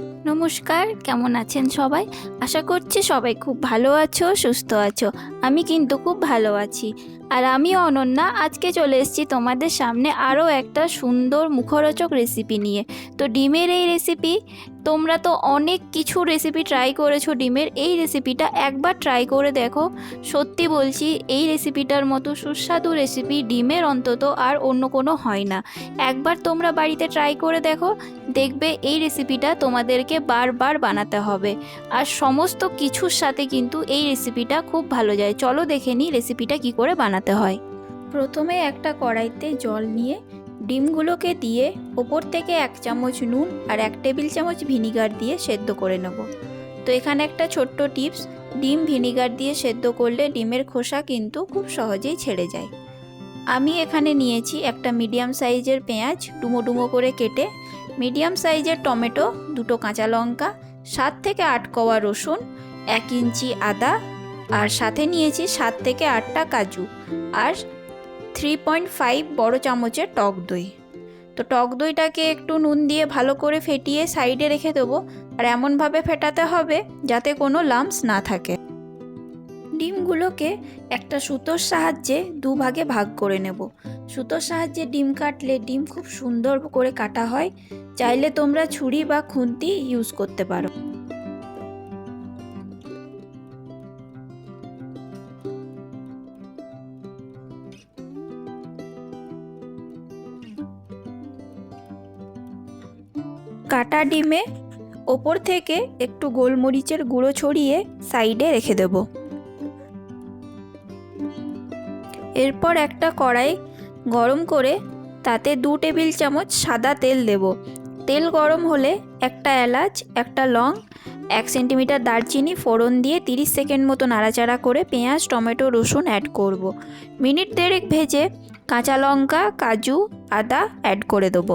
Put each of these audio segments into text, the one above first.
নমস্কার, কেমন আছেন সবাই? আশা করছি সবাই খুব ভালো আছো, সুস্থ আছো। আমি কিন্তু খুব ভালো আছি। আর আমি অনন্যা, আজকে চলে এসেছি তোমাদের সামনে আরও একটা সুন্দর মুখরোচক রেসিপি নিয়ে। তো ডিমের এই রেসিপি তোমরা তো অনেক কিছু রেসিপি ট্রাই করেছ ডিমের। এই রেসিপিটা একবার ট্রাই করে দেখো। সত্যি বলছি, এই রেসিপিটার মতো সুস্বাদু রেসিপি ডিমের অন্তত আর অন্য কোনো হয় না। একবার তোমরা বাড়িতে ট্রাই করে দেখো দেখবে এই রেসিপিটা তোমাদেরকে বারবার বানাতে হবে। আর সমস্ত কিছুর সাথে কিন্তু এই রেসিপিটা খুব ভালো যায়। চলো দেখে নিই রেসিপিটা কি করে বানাতে হয়। প্রথমে একটা কড়াইতে জল নিয়ে ডিমগুলোকে দিয়ে ওপর থেকে এক চামচ নুন আর এক টেবিল চামচ ভিনিগার দিয়ে সেদ্ধ করে নেব। তো এখানে একটা ছোট্ট টিপস, ডিম ভিনিগার দিয়ে সেদ্ধ করলে ডিমের খোসা কিন্তু খুব সহজেই ছেড়ে যায়। আমি এখানে নিয়েছি একটা মিডিয়াম সাইজের পেঁয়াজ, ডুমো ডুমো করে কেটে মিডিয়াম সাইজের টমেটো, দুটো কাঁচা লঙ্কা, সাত থেকে আট কোয়া রসুন, এক ইঞ্চি আদা আর সাথে নিয়েছি সাত থেকে আটটা কাজু আর থ্রি পয়েন্ট ফাইভ বড়ো চামচের টক দই। তো টক দইটাকে একটু নুন দিয়ে ভালো করে ফেটিয়ে সাইডে রেখে দেবো আর এমনভাবে ফেটাতে হবে যাতে কোনো লাম্পস না থাকে। ডিমগুলোকে একটা সুতোর সাহায্যে দুভাগে ভাগ করে নেব। সুতোর সাহায্যে ডিম কাটলে ডিম খুব সুন্দর করে কাটা হয়। চাইলে তোমরা ছুরি বা খুন্তি ইউজ করতে পারো। কাটা ডিমে ওপর থেকে একটু গোলমরিচের গুঁড়ো ছড়িয়ে সাইডে রেখে দেব। এরপর একটা কড়াই গরম করে তাতে দু টেবিল চামচ সাদা তেল দেব। তেল গরম হলে একটা এলাচ, একটা লং, এক সেন্টিমিটার দারচিনি, ফোড়ন দিয়ে 30 সেকেন্ড মতো নাড়াচাড়া করে পেঁয়াজ, টমেটো, রসুন অ্যাড করব। মিনিট দেড়েক ভেজে কাঁচা লঙ্কা, কাজু, আদা অ্যাড করে দেবো।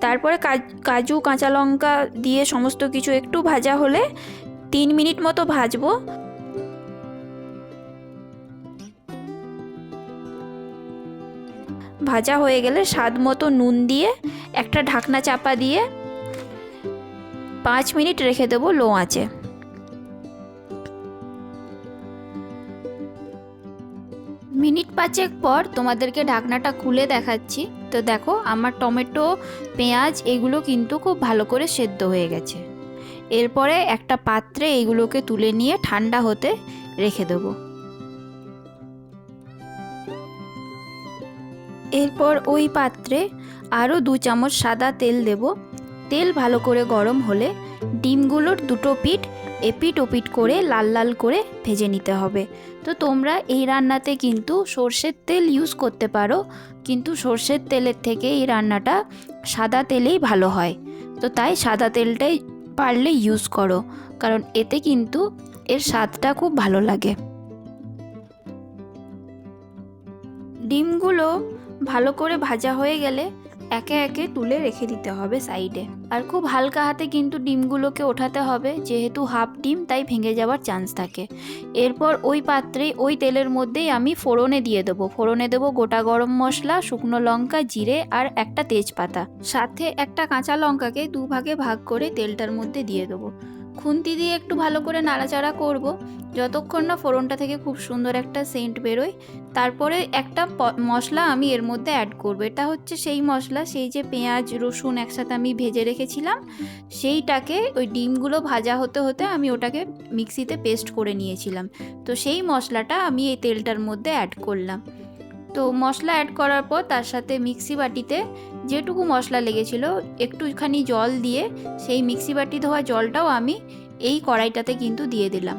তারপরে কাজু, কাঁচা লঙ্কা দিয়ে সমস্ত কিছু একটু ভাজা হলে তিন মিনিট মতো ভাজবো। ভাজা হয়ে গেলে স্বাদ মতো নুন দিয়ে, একটা ঢাকনা চাপা দিয়ে পাঁচ মিনিট রেখে দেবো লো আঁচে। মিনিট পাঁচেক পর তোমাদেরকে ঢাকনাটা খুলে দেখাচ্ছি। তো দেখো, আমার টমেটো, পেঁয়াজ এগুলো কিন্তু খুব ভালো করে সেদ্ধ হয়ে গেছে। এরপরে একটা পাত্রে এগুলোকে তুলে নিয়ে ঠান্ডা হতে রেখে দেবো। এরপর ওই পাত্রে আরও দু চামচ সাদা তেল দেব। তেল ভালো করে গরম হলে ডিমগুলোর দুটো পিঠ এপিট ওপিট করে লাল লাল করে ভেজে নিতে হবে। তো তোমরা এই রান্নাতে কিন্তু সর্ষের তেল ইউজ করতে পারো, কিন্তু সর্ষের তেলের থেকে এই রান্নাটা সাদা তেলেই ভালো হয়। তো তাই সাদা তেলটাই পারলে ইউজ করো, কারণ এতে কিন্তু এর স্বাদটা খুব ভালো লাগে। ডিমগুলো ভালো করে ভাজা হয়ে গেলে একে একে তুলে রেখে দিতে হবে সাইডে। আর খুব হালকা হাতে কিন্তু ডিমগুলোকে ওঠাতে হবে, যেহেতু হাফ ডিম, তাই ভেঙে যাওয়ার চান্স থাকে। এরপর ওই পাত্রে, ওই তেলের মধ্যেই আমি ফোড়নে দিয়ে দেবো। ফোড়নে দেবো গোটা গরম মশলা, শুকনো লঙ্কা, জিরে আর একটা তেজপাতা। সাথে একটা কাঁচা লঙ্কাকে দুভাগে ভাগ করে তেলটার মধ্যে দিয়ে দেবো। খুন্তি দিয়ে একটু ভালো করে নাড়াচাড়া করব। যতক্ষণ না ফোড়নটা থেকে খুব সুন্দর একটা সেন্ট বেরোয়, তারপরে একটা মশলা আমি এর মধ্যে অ্যাড করব। এটা হচ্ছে সেই মশলা, সেই যে পেঁয়াজ, রসুন একসাথে আমি ভেজে রেখেছিলাম, সেইটাকে ওই ডিমগুলো ভাজা হতে হতে আমি ওটাকে মিক্সিতে পেস্ট করে নিয়েছিলাম। তো সেই মশলাটা আমি এই তেলটার মধ্যে অ্যাড করলাম। তো মশলা অ্যাড করার পর তার সাথে মিক্সি বাটিতে যেটুকু মশলা লেগেছিল, একটুখানি জল দিয়ে সেই মিক্সি বাটি ধোয়া জলটাও আমি এই কড়াইটাতে কিন্তু দিয়ে দিলাম।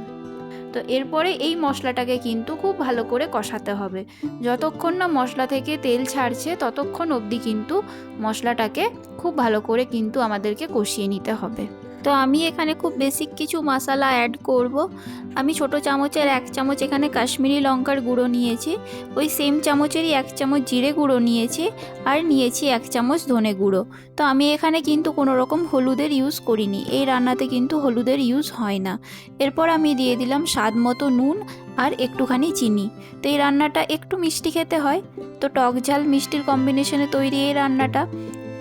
তো এরপরে এই মশলাটাকে কিন্তু খুব ভালো করে কষাতে হবে। যতক্ষণ না মশলা থেকে তেল ছাড়ছে, ততক্ষণ অবধি কিন্তু মশলাটাকে খুব ভালো করে কিন্তু আমাদেরকে কষিয়ে নিতে হবে। তো আমি এখানে খুব বেসিক কিছু মশলা অ্যাড করব। আমি ছোট চামচের এক চামচ এখানে কাশ্মীরি লঙ্কার গুঁড়ো নিয়েছি। ওই সেম চামচেরই এক চামচ জিরে গুঁড়ো নিয়েছি আর নিয়েছি এক চামচ ধনে গুঁড়ো। তো আমি এখানে কিন্তু কোনো রকম হলুদের ইউজ করিনি। এই রান্নাতে কিন্তু হলুদের ইউজ হয় না। এরপর আমি দিয়ে দিলাম স্বাদ মতো নুন আর একটুখানি চিনি। তো এই রান্নাটা একটু মিষ্টি খেতে হয়। তো টক ঝাল মিষ্টির কম্বিনেশনে তৈরি এই রান্নাটা।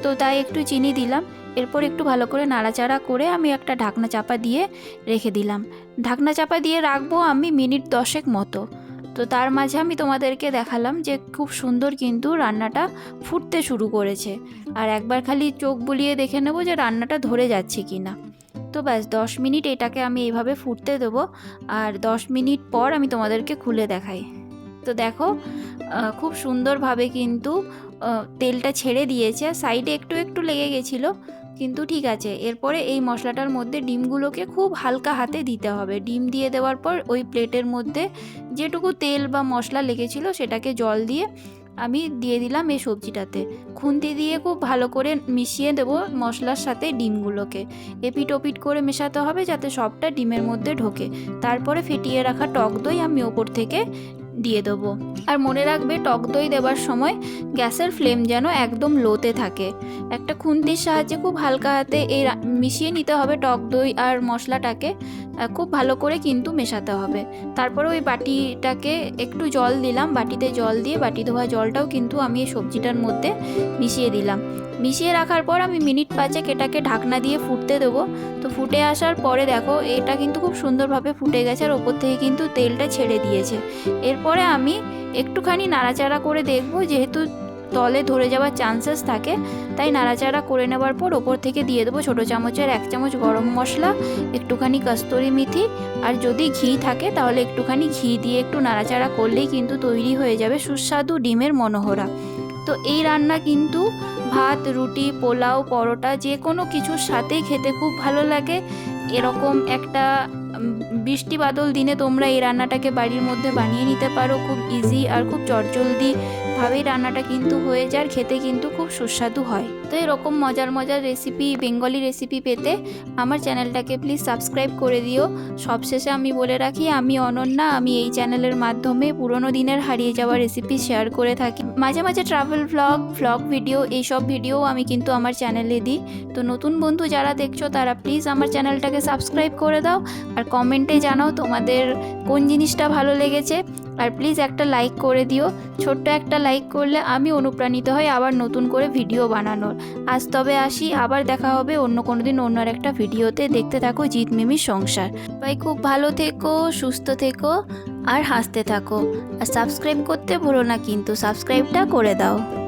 তো তাই একটু চিনি দিলাম। এরপর একটু ভালো করে নাড়াচাড়া করে আমি একটা ঢাকনা চাপা দিয়ে রেখে দিলাম। ঢাকনা চাপা দিয়ে রাখব আমি মিনিট দশেক মতো। তো তার মাঝে আমি তোমাদেরকে দেখালাম যে খুব সুন্দর কিন্তু রান্নাটা ফুটতে শুরু করেছে। আর একবার খালি চোখ বুলিয়ে দেখে নেব যে রান্নাটা ধরে যাচ্ছে কি না তো ব্যাস, দশ মিনিট এটাকে আমি এইভাবে ফুটতে দেবো আর দশ মিনিট পর আমি তোমাদেরকে খুলে দেখাই। তো দেখো খুব সুন্দরভাবে কিন্তু তেলটা ছেড়ে দিয়েছে। সাইডে একটু একটু লেগে গেছিল। কিন্তু ঠিক আছে, এরপরে এই মশলাটার মধ্যে ডিমগুলোকে খুব হালকা হাতে দিতে হবে। ডিম দিয়ে দেওয়ার পর ওই প্লেটের মধ্যে যেটুকু তেল বা মশলা লেগেছিল সেটাকে জল দিয়ে আমি দিয়ে দিলাম এই সবজিটাতে। খুন্তি দিয়ে খুব ভালো করে মিশিয়ে দেবো মশলার সাথে ডিমগুলোকে। এপিট ওপিট করে মেশাতে হবে যাতে সবটা ডিমের মধ্যে ঢোকে। তারপরে ফেটিয়ে রাখা টক দই আমি ওপর থেকে দিয়ে দেবো। আর মনে রাখবে, টক দই দেওয়ার সময় গ্যাসের ফ্লেম যেন একদম লোতে থাকে। একটা খুন্তির সাহায্যে খুব হালকা হাতে এই মিশিয়ে নিতে হবে টক দই আর মশলাটাকে খুব ভালো করে কিন্তু মেশাতে হবে। তারপরে ওই বাটিটাকে একটু জল দিলাম। বাটিতে জল দিয়ে বাটি ধোয়া জলটাও কিন্তু আমি এই সবজিটার মধ্যে মিশিয়ে দিলাম। মিশিয়ে রাখার পর আমি মিনিট পাঁচেক এটাকে ঢাকনা দিয়ে ফুটতে দেবো। তো ফুটে আসার পরে দেখো, এটা কিন্তু খুব সুন্দরভাবে ফুটে গেছে আর ওপর থেকে কিন্তু তেলটা ছেড়ে দিয়েছে। এরপরে আমি একটুখানি নাড়াচাড়া করে দেখব, যেহেতু তলে ধরে যাওয়ার চান্সেস থাকে, তাই নাড়াচাড়া করে নেবার পর ওপর থেকে দিয়ে দেবো ছোটো চামচের এক চামচ গরম মশলা, একটুখানি কস্তুরি মেথি, আর যদি ঘি থাকে তাহলে একটুখানি ঘি দিয়ে একটু নাড়াচাড়া করলেই কিন্তু তৈরি হয়ে যাবে সুস্বাদু ডিমের মনোহরা। তো এই রান্না কিন্তু ভাত, রুটি, পোলাও, পরোটা যে কোনো কিছুর সাথেই খেতে খুব ভালো লাগে। এরকম একটা বৃষ্টি বাদল দিনে তোমরা এই রান্নাটাকে বাড়ির মধ্যে বানিয়ে নিতে পারো। খুব ইজি আর খুব চটজলদিভাবেই রান্নাটা কিন্তু হয়ে যায় আর খেতে কিন্তু খুব সুস্বাদু হয়। তো এরকম মজার মজার রেসিপি বেঙ্গলি রেসিপি পেতে আমার চ্যানেলটাকে প্লিজ সাবস্ক্রাইব করে দিও। সবশেষে আমি বলে রাখি, আমি অনন্যা, আমি এই চ্যানেলের মাধ্যমে পুরোনো দিনের হারিয়ে যাওয়া রেসিপি শেয়ার করে থাকি। মাঝে মাঝে ট্রাভেল ভ্লগ ভ্লগ ভিডিও এইসব ভিডিও আমি কিন্তু আমার চ্যানেলে দিই। তো নতুন বন্ধু যারা দেখছ, তারা প্লিজ আমার চ্যানেলটাকে সাবস্ক্রাইব করে দাও আর কমেন্টে জানাও তোমাদের কোন জিনিসটা ভালো লেগেছে। আর প্লিজ একটা লাইক করে দিও। ছোট্ট একটা লাইক করলে আমি অনুপ্রাণিত হই আবার নতুন করে ভিডিও বানানোর। আজ তবে আসি, আবার দেখা হবে অন্য কোনো দিন অন্য একটা ভিডিওতে। দেখতে থাকো জিৎ মিমির সংসার। ভাই খুব ভালো থেকো, সুস্থ থেকো আর হাসতে থাকো। আর সাবস্ক্রাইব করতে ভুলো না কিন্তু সাবস্ক্রাইবটা করে দাও।